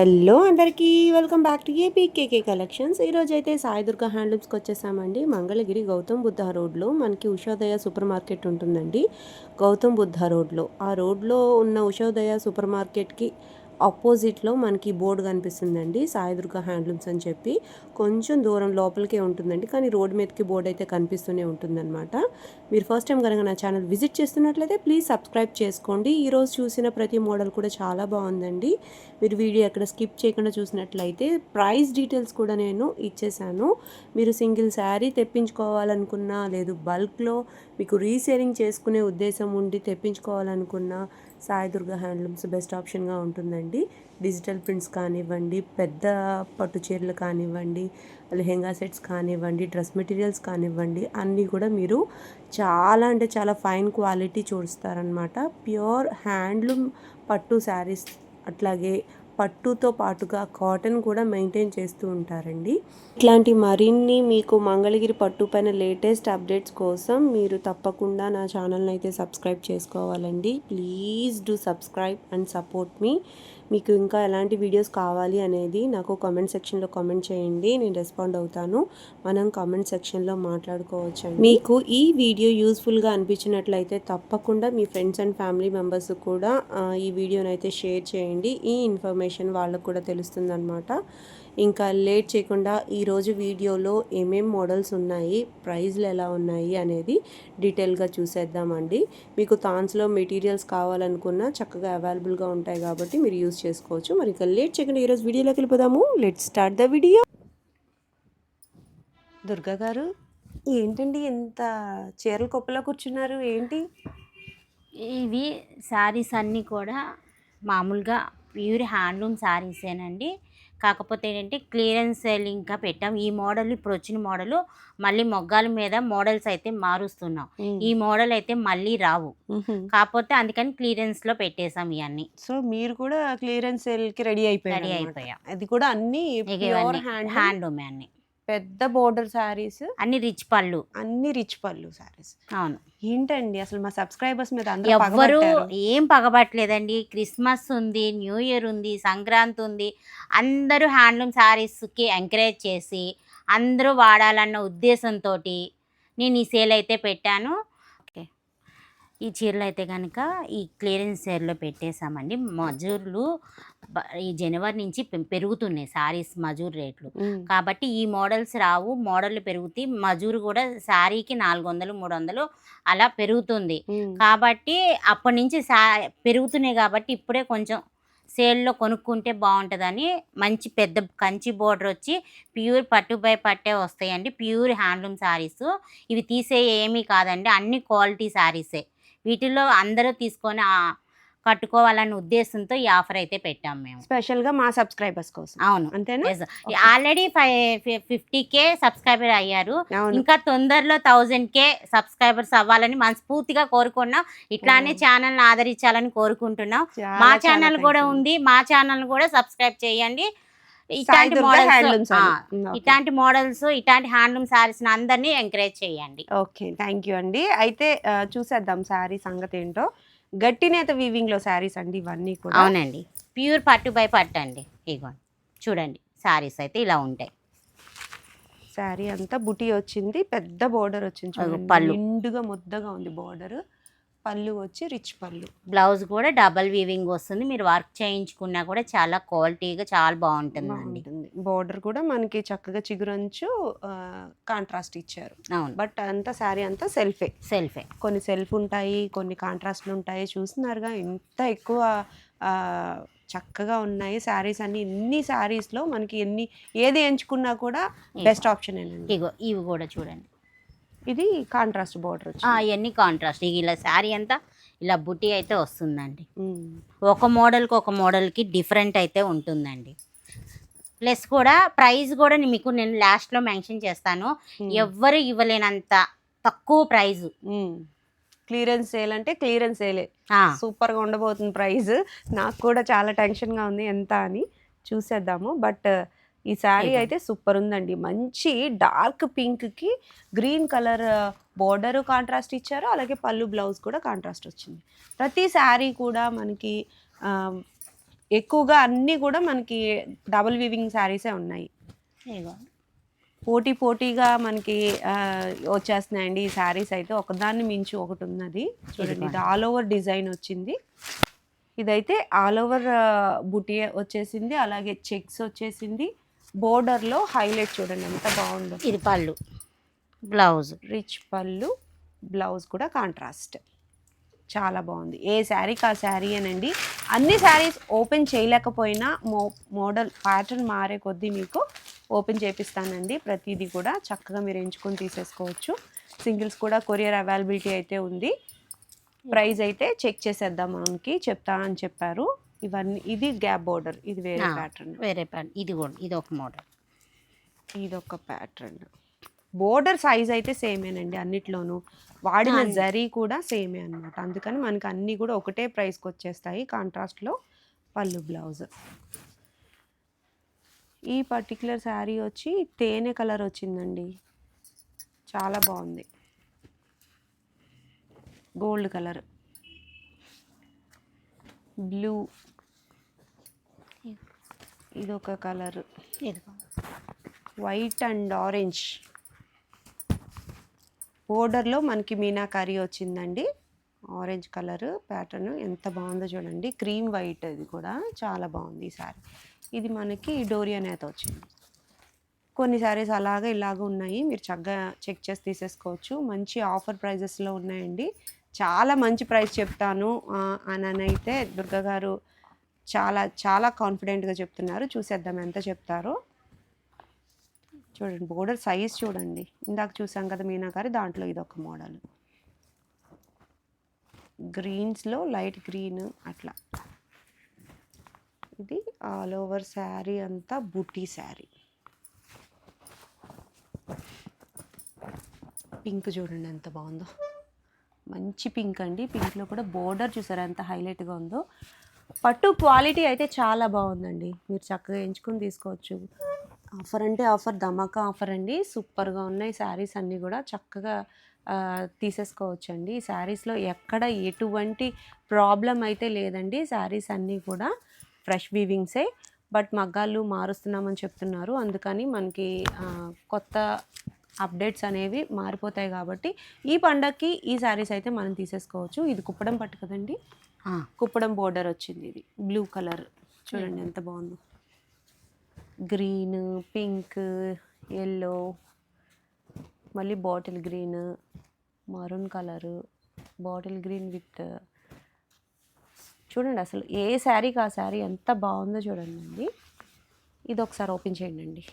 Hello అందరికీ welcome back to APKK collections. ఈరోజు అయితే సాయి దుర్గా హ్యాండ్లూమ్స్కి వచ్చేసామండి. మంగళగిరి గౌతమ్ బుద్ధ రోడ్లో మనకి ఉషోదయ సూపర్ మార్కెట్ ఉంటుందండి. గౌతమ్ బుద్ధ రోడ్లో. ఆ రోడ్లో ఉన్న ఉషోదయ సూపర్ మార్కెట్కి ఆపోజిట్లో మనకి బోర్డు కనిపిస్తుందండి. సాయిదుర్గ హ్యాండ్లూమ్స్ అని చెప్పి. కొంచెం దూరం లోపలికే ఉంటుందండి. కానీ రోడ్ మీదకి బోర్డు అయితే కనిపిస్తూనే ఉంటుందన్నమాట. మీరు ఫస్ట్ టైం కనుక నా ఛానల్ విజిట్ చేస్తున్నట్లయితే ప్లీజ్ సబ్స్క్రైబ్ చేసుకోండి. ఈరోజు చూసిన ప్రతి మోడల్ కూడా చాలా బాగుందండి. మీరు వీడియో ఎక్కడ స్కిప్ చేయకుండా చూసినట్లయితే ప్రైస్ డీటెయిల్స్ కూడా నేను ఇచ్చేసాను. మీరు సింగిల్ శారీ తెప్పించుకోవాలనుకున్నా లేదు బల్క్లో మీకు రీసేలింగ్ చేసుకునే ఉద్దేశం ఉండి తెప్పించుకోవాలనుకున్నా సాయి దుర్గా హ్యాండ్లూమ్స్ బెస్ట్ ఆప్షన్గా ఉంటుందండి. డిజిటల్ ప్రింట్స్ కానివ్వండి పెద్ద పట్టు చీరలు కానివ్వండి లెహెంగా సెట్స్ కానివ్వండి డ్రెస్ మెటీరియల్స్ కానివ్వండి అన్నీ కూడా మీరు చాలా అంటే చాలా ఫైన్ క్వాలిటీ చూస్తారనమాట ప్యూర్ హ్యాండ్లూమ్ పట్టు శారీస్ అట్లాగే పట్టుతో పాటుగా కాటన్ కూడా మెయింటైన్ చేస్తూ ఉంటారండి. ఇట్లాంటి మరిన్ని మీకు మంగళగిరి పట్టు పైన లేటెస్ట్ అప్డేట్స్ కోసం మీరు తప్పకుండా నా ఛానల్ని అయితే సబ్స్క్రైబ్ చేసుకోవాలండి. Please do subscribe and support me. మీకు ఇంకా ఎలాంటి వీడియోస్ కావాలి అనేది నాకు కామెంట్ సెక్షన్లో కామెంట్ చేయండి. నేను రెస్పాండ్ అవుతాను. మనం కామెంట్ సెక్షన్లో మాట్లాడుకోవచ్చు మీకు ఈ వీడియో యూస్ఫుల్గా అనిపించినట్లయితే తప్పకుండా మీ ఫ్రెండ్స్ అండ్ ఫ్యామిలీ మెంబర్స్ కూడా ఈ వీడియోని అయితే షేర్ చేయండి. ఈ ఇన్ఫర్మేషన్ వాళ్ళకు కూడా తెలుస్తుంది ఇంకా లేట్ చేయకుండా ఈరోజు వీడియోలో ఏమేం మోడల్స్ ఉన్నాయి ప్రైజ్లు ఎలా ఉన్నాయి అనేది డీటెయిల్గా చూసేద్దామండి. మీకు థాన్స్లో మెటీరియల్స్ కావాలనుకున్నా చక్కగా అవైలబుల్గా ఉంటాయి కాబట్టి మీరు యూస్ చేసుకోవచ్చు. మరి ఇంకా లేట్ చేయకుండా ఈరోజు వీడియోలోకి వెళ్ళిపోదాము. Let start the video. Durga గారు ఏంటండి ఎంత చీరల కుప్పలో కూర్చున్నారు? ఏంటి? ఇవి శారీస్ అన్నీ కూడా మామూలుగా ప్యూర్ హ్యాండ్లూమ్ శారీసేనండి కాకపోతే ఏంటంటే క్లియరెన్స్ సేలింగ్గా పెట్టాం. ఈ మోడల్ ఇప్పుడు వచ్చిన మోడల్ మళ్ళీ మొగ్గాల మీద మోడల్స్ అయితే మారుస్తున్నాం. ఈ మోడల్ అయితే మళ్ళీ రావు. కాకపోతే అందుకని క్లియరెన్స్లో పెట్టేసాం ఇవన్నీ. సో మీరు కూడా క్లియరెన్స్ సేల్కి రెడీ అయిపోయారు రెడీ. అయిపోయాం. అది కూడా అన్ని ఇక హ్యాండ్ హ్యాండ్లూమ్ అన్ని. పెద్ద బోర్డర్ శారీస్ అన్ని రిచ్ పళ్ళు. అన్ని రిచ్ పళ్ళు శారీస్. అవును. ఏంటండి అసలు మా సబ్స్క్రైబర్స్ మీద ఎవ్వరు. ఏం పగబట్టలేదండి. క్రిస్మస్ ఉంది న్యూ ఇయర్ ఉంది సంక్రాంతి ఉంది. అందరూ హ్యాండ్లూమ్ శారీస్కి ఎంకరేజ్ చేసి అందరూ వాడాలన్న ఉద్దేశంతో నేను ఈ సేల్ అయితే పెట్టాను. ఈ చీరలు అయితే కనుక ఈ క్లియరెన్స్ సేల్లో పెట్టేశామండి. మజూర్లు ఈ జనవరి నుంచి పెరుగుతున్నాయి శారీస్ మజూర్ రేట్లు. కాబట్టి ఈ మోడల్స్ రావు. మోడల్ పెరుగుతాయి. మజూరు కూడా శారీకి నాలుగు వందలు మూడు వందలు అలా పెరుగుతుంది. కాబట్టి అప్పటి నుంచి సా పెరుగుతున్నాయి కాబట్టి ఇప్పుడే కొంచెం సేల్లో కొనుక్కుంటే బాగుంటుందని మంచి పెద్ద కంచి బోర్డర్ వచ్చి ప్యూర్ పట్టు బై పట్టే వస్తాయండి. ప్యూర్ హ్యాండ్లూమ్ శారీస్ ఇవి తీసే ఏమీ కాదండి. అన్ని క్వాలిటీ శారీసే వీటిల్లో అందరూ తీసుకొని ఆ, కట్టుకోవాలన్న ఉద్దేశంతో ఈ ఆఫర్ అయితే పెట్టాం మేము. స్పెషల్గా మా సబ్స్క్రైబర్స్ కోసం. అవును. అంతేనా? Already five fifty K subscriber అయ్యారు. ఇంకా తొందరలో థౌజండ్ కే సబ్స్క్రైబర్స్ అవ్వాలని మనస్ఫూర్తిగా కోరుకున్నాం. ఇట్లానే ఓ. ఛానల్ ఆదరించాలని కోరుకుంటున్నాం. మా ఛానల్ కూడా ఉంది. మా ఛానల్ కూడా సబ్స్క్రైబ్ చేయండి. ఇట్లాంటి మోడల్స్ ఓకే. ఇట్లాంటి మోడల్స్ ఇట్లాంటి హ్యాండ్లూమ్ శారీస్ అందరినీ ఎంకరేజ్ చేయండి. ఓకే థ్యాంక్ యూ అండి. అయితే చూసేద్దాం శారీ సంగతి ఏంటో గట్టి నేత వీవింగ్లో శారీస్ అండి ఇవన్నీ కూడా. అవునండి. ప్యూర్ పట్టు బై పట్టు అండి. ఇగో చూడండి. శారీస్ అయితే ఇలా ఉంటాయి. శారీ అంతా బుటీ వచ్చింది పెద్ద బోర్డర్ వచ్చింది. పళ్ళు. నిండుగా ముద్దగా ఉంది బోర్డర్ పళ్ళు వచ్చి రిచ్ పళ్ళు. బ్లౌజ్ కూడా డబల్ వీవింగ్ వస్తుంది. మీరు వర్క్ చేయించుకున్నా కూడా చాలా క్వాలిటీగా చాలా బాగుంటుందండి. బాగుంటుంది. బోర్డర్ కూడా మనకి చక్కగా చిగురంచు కాంట్రాస్ట్ ఇచ్చారు. అవును. బట్ అంతా శారీ అంతా సెల్ఫే. సెల్ఫే. కొన్ని సెల్ఫ్ ఉంటాయి కొన్ని కాంట్రాస్ట్లు ఉంటాయి. చూస్తున్నారుగా ఇంత ఎక్కువ చక్కగా ఉన్నాయి శారీస్ అన్ని. ఇన్ని శారీస్లో మనకి ఎన్ని ఏది ఎంచుకున్నా కూడా బెస్ట్ ఆప్షన్ ఇగో ఇవి కూడా చూడండి. ఇది కాంట్రాస్ట్ బోర్డర్ ఆ, ఇవన్నీ కాంట్రాస్ట్ ఇలా శారీ అంతా ఇలా బుట్టి అయితే వస్తుందండి. ఒక మోడల్కి ఒక మోడల్కి డిఫరెంట్ అయితే ఉంటుందండి. ప్లస్ కూడా ప్రైస్ కూడా మీకు నేను లాస్ట్లో మెన్షన్ చేస్తాను. ఎవ్వరు ఇవ్వలేనంత తక్కువ ప్రైజు క్లియరెన్స్ సేల్ అంటే క్లియరెన్స్ సేలే సూపర్గా ఉండబోతుంది ప్రైస్ నాకు కూడా చాలా టెన్షన్గా ఉంది ఎంత అని చూసేద్దాము. బట్ ఈ శారీ. అయితే సూపర్ ఉందండి మంచి డార్క్ పింక్కి గ్రీన్ కలర్ బోర్డర్ కాంట్రాస్ట్ ఇచ్చారు. అలాగే పళ్ళు బ్లౌజ్ కూడా కాంట్రాస్ట్ వచ్చింది. ప్రతి శారీ కూడా మనకి ఎక్కువగా అన్నీ కూడా మనకి డబుల్ వివింగ్ శారీసే ఉన్నాయి. పోటీ పోటీగా మనకి వచ్చేస్తున్నాయండి ఈ శారీస్ అయితే. ఒకదాన్ని మించి ఒకటి ఉన్నది చూడండి ఇది ఆల్ ఓవర్ డిజైన్ వచ్చింది. ఇదైతే ఆల్ ఓవర్ బుటీ వచ్చేసింది. అలాగే చెక్స్ వచ్చేసింది. బోర్డర్లో హైలైట్ చూడండి ఎంత బాగుందో. ఇది పళ్ళు. బ్లౌజ్. రిచ్ పళ్ళు బ్లౌజ్ కూడా కాంట్రాస్ట్. చాలా బాగుంది. ఏ శారీకి ఆ శారీ అనండి. అన్ని శారీస్ ఓపెన్ చేయలేకపోయినా మో మోడల్ ప్యాటర్న్ మారే కొద్దీ మీకు ఓపెన్ చేపిస్తానండి. ప్రతిదీ కూడా చక్కగా మీరు ఎంచుకొని తీసేసుకోవచ్చు. సింగిల్స్ కూడా కొరియర్ అవైలబిలిటీ అయితే ఉంది. ప్రైస్ అయితే చెక్ చేసేద్దాం మనకి చెప్తా అని చెప్పారు. ఇవన్నీ ఇది గ్యాప్ బోర్డర్ ఇది వేరే. ప్యాటర్న్ వేరే ప్యాంట్ ఇది కూడా ఇది ఒక మోడల్ ఇది ఒక ప్యాటర్న్ బోర్డర్ సైజ్ అయితే సేమేనండి అన్నిట్లోనూ. వాడిన. జరీ కూడా సేమే అన్నమాట. అందుకని మనకి అన్నీ కూడా ఒకటే ప్రైస్కి వచ్చేస్తాయి. కాంట్రాస్ట్లో పళ్ళు బ్లౌజ్ ఈ పర్టికులర్ శారీ వచ్చి తేనె కలర్ వచ్చిందండి. చాలా బాగుంది. గోల్డ్ కలర్ బ్లూ ఇదొక కలర్. ఇదిగో వైట్ అండ్ ఆరెంజ్ బోర్డర్లో మనకి మీనాకారి వచ్చిందండి. ఆరెంజ్ కలర్ ప్యాటర్న్ ఎంత బాగుందో చూడండి. క్రీమ్ వైట్ ఇది కూడా చాలా బాగుంది ఈ సారీ. ఇది మనకి డోరియా నేత వచ్చింది. కొన్ని సారీస్ అలాగే ఇలాగ ఉన్నాయి. మీరు చక్కగా చెక్ చేసి తీసేసుకోవచ్చు. మంచి ఆఫర్ ప్రైజెస్లో ఉన్నాయండి. చాలా మంచి ప్రైస్ చెప్తాను అని అయితే దుర్గా గారు చాలా చాలా కాన్ఫిడెంట్గా చెప్తున్నారు. చూసేద్దాం ఎంత చెప్తారో. చూడండి బోర్డర్ సైజ్ చూడండి. ఇందాక చూసాం కదా మీనాకారి దాంట్లో ఇది ఒక మోడల్ గ్రీన్స్లో లైట్ గ్రీన్ అట్లా. ఇది ఆల్ ఓవర్ శారీ అంతా బుటీ శారీ పింక్ చూడండి ఎంత బాగుందో. మంచి పింక్ అండి. పింక్లో కూడా బోర్డర్ చూసారా ఎంత హైలైట్గా ఉందో. పట్టు క్వాలిటీ అయితే చాలా బాగుందండి. మీరు చక్కగా ఎంచుకొని తీసుకోవచ్చు. ఆఫర్ అంటే ఆఫర్ ధమాకా ఆఫర్ అండి. సూపర్గా ఉన్నాయి. శారీస్ అన్నీ కూడా చక్కగా తీసేసుకోవచ్చు అండి ఈ శారీస్లో ఎక్కడ ఎటువంటి ప్రాబ్లం అయితే లేదండి. శారీస్ అన్నీ కూడా ఫ్రెష్ వీవింగ్సే. బట్ మగ్గాలు మారుస్తున్నామని చెప్తున్నారు. అందుకని మనకి కొత్త అప్డేట్స్ అనేవి మారిపోతాయి కాబట్టి ఈ పండగకి ఈ శారీస్ అయితే మనం తీసేసుకోవచ్చు. ఇది కుప్పడం పట్టు కదండి. కుప్పడం బోర్డర్ వచ్చింది ఇది. Blue colour. చూడండి ఎంత బాగుందో. గ్రీన్ పింక్ ఎల్లో మళ్ళీ bottle green maroon colour bottle green with చూడండి అసలు ఏ శారీకి ఆ శారీ ఎంత బాగుందో చూడండి. అండి ఇది ఒకసారి ఓపెన్ చేయండి అండి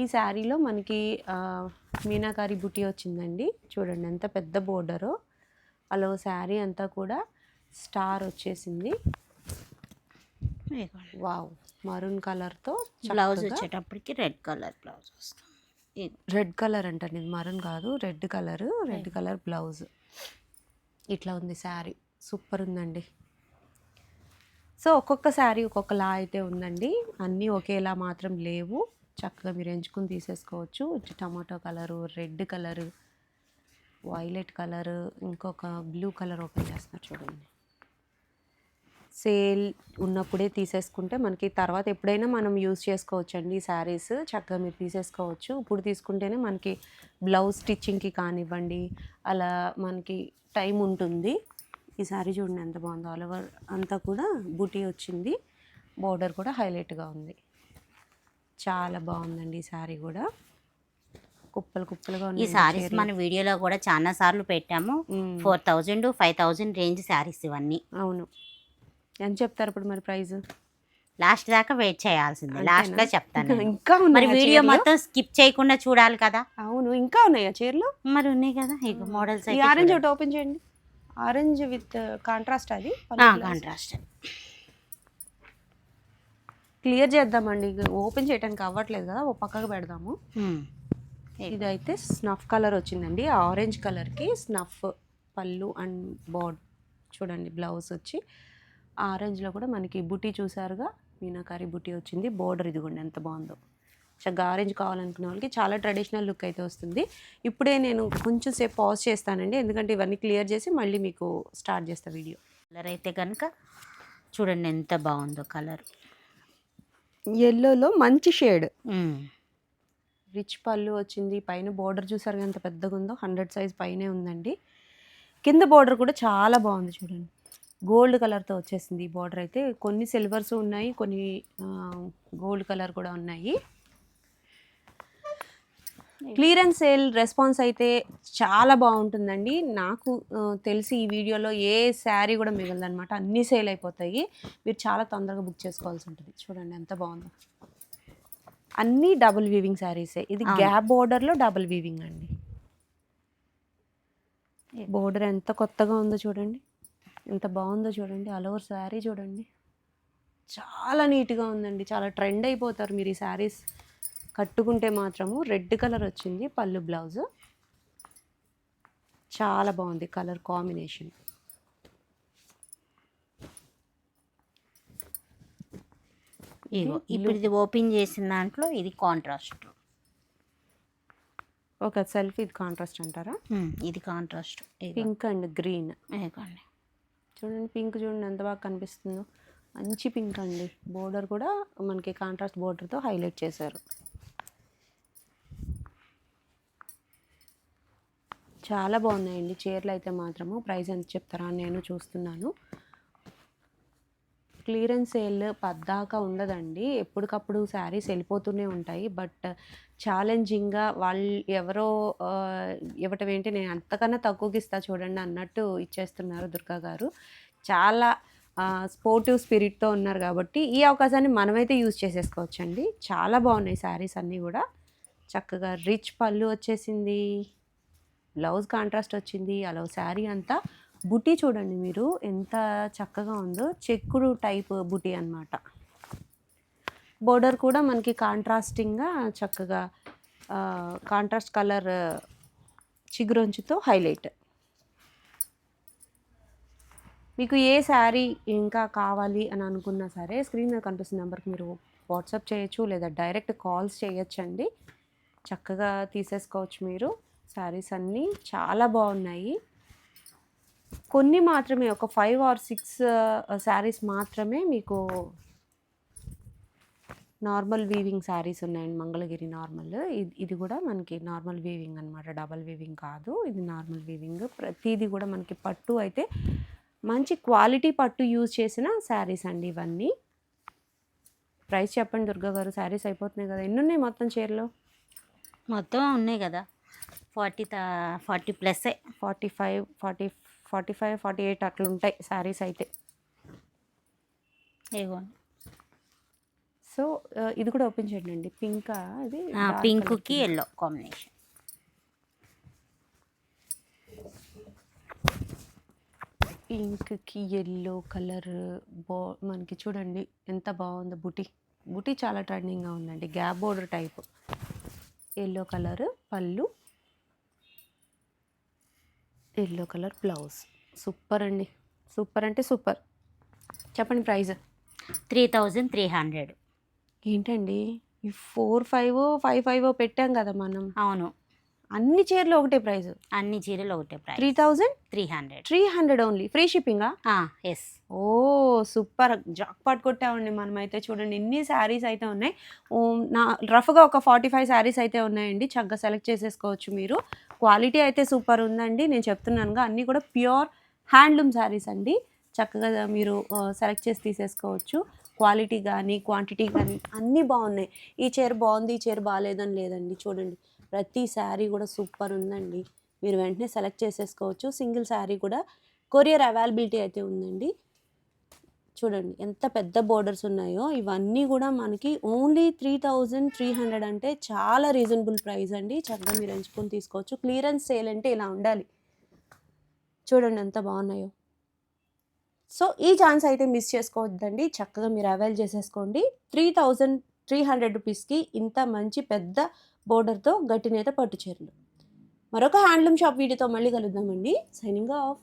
ఈ శారీలో మనకి మీనాకారి బుటీ వచ్చిందండి. చూడండి ఎంత పెద్ద బోర్డరు. అలా శారీ అంతా కూడా స్టార్ వచ్చేసింది. వావ్. మరూన్ కలర్తో బ్లౌజ్ వచ్చేటప్పటికి రెడ్ కలర్ బ్లౌజ్ వస్తుంది. రెడ్ కలర్ ఇది మరూన్ కాదు red colour red colour blouse. ఇట్లా ఉంది శారీ. సూపర్ ఉందండి. సో ఒక్కొక్క శారీ ఒక్కొక్కలా అయితే ఉందండి. అన్నీ ఒకేలా మాత్రం లేవు. చక్కగా మీరు ఎంచుకుని తీసేసుకోవచ్చు. Tomato colour red colour violet colour ఇంకొక బ్లూ కలర్ ఓపెన్ చేస్తున్నారు చూడండి. సేల్ ఉన్నప్పుడే తీసేసుకుంటే మనకి తర్వాత ఎప్పుడైనా మనం యూజ్ చేసుకోవచ్చు అండి ఈ శారీస్ చక్కగా మీరు తీసేసుకోవచ్చు. ఇప్పుడు తీసుకుంటేనే మనకి బ్లౌజ్ స్టిచ్చింగ్కి కానివ్వండి అలా మనకి టైం ఉంటుంది. ఈ శారీ చూడండి ఎంత బాగుందో. ఆల్ ఓవర్ అంతా కూడా బూటీ వచ్చింది. బార్డర్ కూడా హైలైట్గా ఉంది. చాలా బాగుందండి ఈ శారీ కూడా. కుప్పలు కుప్పలుగా ఈ సారీస్. మన వీడియోలో కూడా చాలా సార్లు పెట్టాము. Four thousand five thousand range saris ఇవన్నీ. అవును. ఎంత చెప్తారు ఇప్పుడు మరి ప్రైస్ లాస్ట్ దాకా వెయిట్ చేయాల్సిందే? లాస్ట్గా చెప్తాను. ఇంకా మరి వీడియో మొత్తం స్కిప్ చేయకుండా చూడాలి కదా. అవును ఇంకా ఉన్నాయా చీరలు? మరి ఉన్నాయి కదా. ఇక మోడల్స్ ఆరెంజ్ ఒకటి ఓపెన్ చేయండి. ఆరెంజ్ విత్ కాంట్రాస్ట్ అది? కాంట్రాస్ట్ క్లియర్ చేద్దామండి. ఓపెన్ చేయడానికి అవ్వట్లేదు కదా. ఓ పక్కకు పెడదాము. ఇదైతే స్నఫ్ కలర్ వచ్చిందండి. ఆరెంజ్ కలర్కి స్నఫ్ పళ్ళు అండ్ బోర్డ్ చూడండి బ్లౌజ్ వచ్చి. ఆరెంజ్లో కూడా మనకి బుటీ చూసారుగా? మీనాకారి బుటీ వచ్చింది. బోర్డర్ ఇదిగోండి ఎంత బాగుందో. చక్కగా ఆరెంజ్ కావాలనుకునే వాళ్ళకి చాలా ట్రెడిషనల్ లుక్ అయితే వస్తుంది. ఇప్పుడే నేను కొంచెం సేపు పాజ్ చేస్తానండి. ఎందుకంటే ఇవన్నీ క్లియర్ చేసి మళ్ళీ మీకు స్టార్ట్ చేస్తా వీడియో. కలర్ అయితే కనుక చూడండి ఎంత బాగుందో కలర్. ఎల్లోలో మంచి షేడ్. రిచ్ పళ్ళు వచ్చింది పైన బోర్డర్ చూసారు ఎంత పెద్దగా ఉందో హండ్రెడ్ సైజ్ పైనే ఉందండి. కింద బోర్డర్ కూడా చాలా బాగుంది చూడండి. గోల్డ్ కలర్తో వచ్చేసింది ఈ బార్డర్ అయితే. కొన్ని సిల్వర్స్ ఉన్నాయి కొన్ని గోల్డ్ కలర్ కూడా ఉన్నాయి. క్లియరెన్స్ సేల్ రెస్పాన్స్ అయితే చాలా బాగుంటుందండి. నాకు తెలిసి ఈ వీడియోలో ఏ శారీ కూడా మిగలదనమాట అన్నీ సేల్ అయిపోతాయి. మీరు చాలా తొందరగా బుక్ చేసుకోవాల్సి ఉంటుంది. చూడండి ఎంత బాగుందో. అన్నీ డబుల్ వీవింగ్ శారీసే. ఇది. గ్యాప్ బోర్డర్లో డబుల్ వీవింగ్ అండి. బోర్డర్ ఎంత కొత్తగా ఉందో చూడండి. ఎంత బాగుందో చూడండి. ఆల్ ఓవర్ శారీ చూడండి. చాలా నీట్గా ఉందండి. చాలా ట్రెండ్ అయిపోతారు మీరు ఈ శారీస్ కట్టుకుంటే మాత్రము. రెడ్ కలర్ వచ్చింది పళ్ళు బ్లౌజ్. చాలా బాగుంది కలర్ కాంబినేషన్. ఇగో ఇప్పుడు ఇది ఓపెన్ చేసిన దాంట్లో ఇది కాంట్రాస్ట్ ఒక సెల్ఫ్ ఇది కాంట్రాస్ట్ అంటారా? ఇది కాంట్రాస్ట్ పింక్ అండ్ గ్రీన్. ఇదిగోండి. చూడండి పింక్ చూడండి ఎంత బాగా కనిపిస్తుందో. మంచి పింక్ అండి. బోర్డర్ కూడా మనకి కాంట్రాస్ట్ బోర్డర్తో హైలైట్ చేశారు. చాలా బాగున్నాయండి. చీరలు అయితే మాత్రము. ప్రైస్ ఎంత చెప్తారా నేను చూస్తున్నాను. క్లియరెన్స్ సేల్ పద్దాకా ఉండదండి. ఎప్పటికప్పుడు శారీస్ వెళ్ళిపోతూనే ఉంటాయి. బట్ ఛాలెంజింగ్గా వాళ్ళు ఎవరో ఇవ్వటం ఏంటి నేను అంతకన్నా తక్కువకి ఇస్తా చూడండి అన్నట్టు ఇచ్చేస్తున్నారు దుర్గా గారు. చాలా స్పోర్టివ్ స్పిరిట్తో ఉన్నారు కాబట్టి ఈ అవకాశాన్ని మనమైతే యూజ్ చేసేసుకోవచ్చండి. చాలా బాగున్నాయి శారీస్ అన్నీ కూడా. చక్కగా రిచ్ పళ్ళు వచ్చేసింది. బ్లౌజ్ కాంట్రాస్ట్ వచ్చింది. అలా శారీ అంతా బుటీ చూడండి మీరు ఎంత చక్కగా ఉందో. చెక్కుడు టైప్ బుటీ అన్నమాట. బోర్డర్ కూడా మనకి కాంట్రాస్టింగ్గా చక్కగా కాంట్రాస్ట్ కలర్ చిగురొంచుతో హైలైట్. మీకు ఏ శారీ ఇంకా కావాలి అని అనుకున్నా సరే స్క్రీన్ మీద కనిపిస్తున్న నెంబర్కి మీరు వాట్సాప్ చేయొచ్చు లేదా డైరెక్ట్ కాల్స్ చేయొచ్చండి. చక్కగా తీసేసుకోవచ్చు మీరు. శారీస్ అన్నీ చాలా బాగున్నాయి. కొన్ని మాత్రమే ఒక ఫైవ్ ఆర్ సిక్స్ శారీస్ మాత్రమే మీకు నార్మల్ వీవింగ్ శారీస్ ఉన్నాయండి. మంగళగిరి నార్మల్ ఇది ఇది కూడా మనకి నార్మల్ వీవింగ్ అనమాట డబల్ వీవింగ్ కాదు. ఇది నార్మల్ వీవింగ్ ప్రతిదీ కూడా మనకి పట్టు అయితే మంచి క్వాలిటీ పట్టు యూజ్ చేసిన శారీస్ అండి ఇవన్నీ. ప్రైస్ చెప్పండి దుర్గా గారు. శారీస్ అయిపోతున్నాయి కదా. ఎన్ని ఉన్నాయి మొత్తం చీరలు? మొత్తం ఉన్నాయి కదా. Forty forty plus forty five forty forty five forty eight అట్లా ఉంటాయి శారీస్ అయితే. సో ఇది కూడా ఓపెన్ చేయండి. అండి పింక్ ఇది పింక్కి. ఎల్లో కాంబినేషన్ పింక్కి ఎల్లో కలర్ బా మనకి చూడండి ఎంత బాగుందో బుటీ. బుటీ చాలా ట్రెండింగ్గా ఉందండి. Gap border type yellow colour పళ్ళు ఎల్లో కలర్ బ్లౌజ్. సూపర్ అండి. సూపర్ అంటే సూపర్. చెప్పండి price three thousand three hundred. ఏంటండి? ఈ ఫోర్ ఫైవ్ ఫైవ్ ఫైవ్ పెట్టాం కదా మనం. అవును. అన్ని చీరలు ఒకటే ప్రైస్ అన్ని చీరలు ఒకటే three price thousand three hundred. Three hundred only free షిప్పింగా yes ఓ సూపర్. జాక్ పాట్ కొట్టామండి మనమైతే. చూడండి ఎన్ని శారీస్ అయితే ఉన్నాయి. నా రఫ్గా ఒక ఫార్టీ ఫైవ్ శారీస్ అయితే ఉన్నాయండి. చక్కగా సెలెక్ట్ చేసేసుకోవచ్చు మీరు. క్వాలిటీ అయితే సూపర్ ఉందండి. నేను చెప్తున్నానుగా అన్నీ కూడా ప్యూర్ హ్యాండ్లూమ్ శారీస్ అండి. చక్కగా మీరు సెలెక్ట్ చేసి తీసేసుకోవచ్చు. క్వాలిటీ కానీ క్వాంటిటీ కానీ అన్నీ బాగున్నాయి. ఈ చీర బాగుంది ఈ చీర బాగాలేదని లేదండి. చూడండి ప్రతి శారీ కూడా సూపర్ ఉందండి. మీరు వెంటనే సెలెక్ట్ చేసేసుకోవచ్చు. సింగిల్ శారీ కూడా కొరియర్ అవైలబిలిటీ అయితే ఉందండి. చూడండి ఎంత పెద్ద బోర్డర్స్ ఉన్నాయో ఇవన్నీ కూడా మనకి only three thousand three hundred అంటే చాలా రీజనబుల్ ప్రైస్ అండి. చక్కగా మీరు ఎంచుకొని తీసుకోవచ్చు. క్లియరెన్స్ సేల్ అంటే ఇలా ఉండాలి. చూడండి ఎంత బాగున్నాయో. సో ఈ ఛాన్స్ అయితే మిస్ చేసుకోవద్దండి. చక్కగా మీరు అవైల్ చేసేసుకోండి. త్రీ థౌజండ్ త్రీ హండ్రెడ్ రూపీస్కి ఇంత మంచి పెద్ద బోర్డర్తో గట్టినేత పట్టు చీరలు. మరొక హ్యాండ్లూమ్ షాప్ వీడియోతో మళ్ళీ కలుద్దామండి. Signing off